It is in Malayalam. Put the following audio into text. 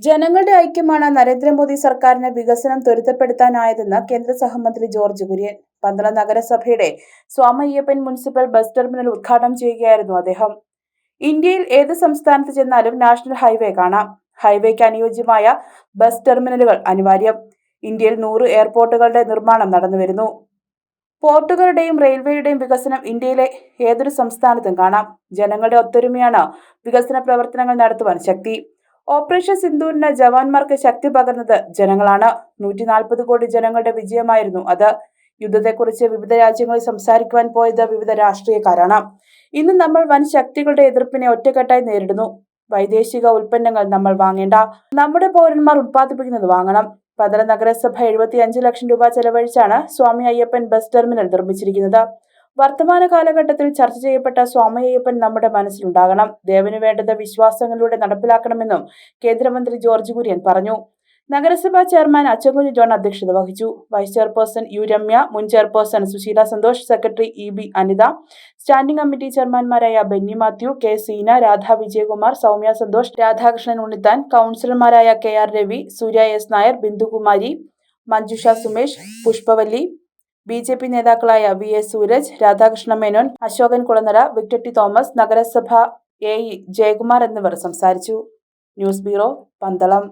ജനങ്ങളുടെ ഐക്യമാണ് നരേന്ദ്രമോദി സർക്കാരിന് വികസനം ത്വരിതപ്പെടുത്താനായതെന്ന് കേന്ദ്ര സഹമന്ത്രി ജോർജ് കുര്യൻ. പന്തളം നഗരസഭയുടെ സ്വാമയ്യപ്പൻ മുനിസിപ്പൽ ബസ് ടെർമിനൽ ഉദ്ഘാടനം ചെയ്യുകയായിരുന്നു അദ്ദേഹം. ഇന്ത്യയിൽ ഏത് സംസ്ഥാനത്ത് ചെന്നാലും നാഷണൽ ഹൈവേ കാണാം. ഹൈവേക്ക് അനുയോജ്യമായ ബസ് ടെർമിനലുകൾ അനിവാര്യം. ഇന്ത്യയിൽ നൂറ് എയർപോർട്ടുകളുടെ നിർമ്മാണം നടന്നുവരുന്നു പോർട്ടുകളുടെയും റെയിൽവേയുടെയും വികസനം ഇന്ത്യയിലെ ഏതൊരു സംസ്ഥാനത്തും കാണാം. ജനങ്ങളുടെ ഒത്തൊരുമയാണ് വികസന പ്രവർത്തനങ്ങൾ നടത്തുവാൻ ശക്തി. ഓപ്പറേഷൻ സിന്ധുവിന് ജവാന്മാർക്ക് ശക്തി പകർന്നത് ജനങ്ങളാണ്. നൂറ്റി നാൽപ്പത് കോടി ജനങ്ങളുടെ വിജയമായിരുന്നു അത്. യുദ്ധത്തെക്കുറിച്ച് വിവിധ രാജ്യങ്ങളിൽ സംസാരിക്കുവാൻ പോയത് വിവിധ രാഷ്ട്രീയക്കാരാണ്. ഇന്ന് നമ്മൾ വൻ ശക്തികളുടെ എതിർപ്പിനെ ഒറ്റക്കെട്ടായി നേരിടുന്നു. വൈദേശിക ഉൽപ്പന്നങ്ങൾ നമ്മൾ വാങ്ങേണ്ട. നമ്മുടെ പൗരന്മാർ ഉത്പാദിപ്പിക്കുന്നത് വാങ്ങണം. പതല നഗരസഭ എഴുപത്തി ലക്ഷം രൂപ ചെലവഴിച്ചാണ് സ്വാമി അയ്യപ്പൻ ബസ് ടെർമിനൽ നിർമ്മിച്ചിരിക്കുന്നത്. വർത്തമാന കാലഘട്ടത്തിൽ ചർച്ച ചെയ്യപ്പെട്ട സ്വാമയ്യപ്പൻ നമ്മുടെ മനസ്സിലുണ്ടാകണം. ദേവന് വേണ്ടത് വിശ്വാസങ്ങളിലൂടെ നടപ്പിലാക്കണമെന്നും കേന്ദ്രമന്ത്രി ജോർജ് കുര്യൻ പറഞ്ഞു. നഗരസഭാ ചെയർമാൻ അച്ചൻകുഞ്ഞ് ജോൺ അധ്യക്ഷത വഹിച്ചു. വൈസ് ചെയർപേഴ്സൺ യു രമ്യ മുൻ chairperson Sushila Santhosh secretary E B Anitha standing committee ചെയർമാൻമാരായ Benny Mathew K Seena Radha Vijayakumar Soumya Santhosh Radhakrishnan Unnithan കൗൺസിലർമാരായ K R Ravi Surya S Nair Bindukumari Manjusha Sumesh Pushpavalli B J P നേതാക്കളായ V S Sooraj Radhakrishna Menon Ashokan Kulanada Victor T Thomas നഗരസഭ എ ഇ ജയകുമാർ എന്നിവർ സംസാരിച്ചു. News bureau Pandalam.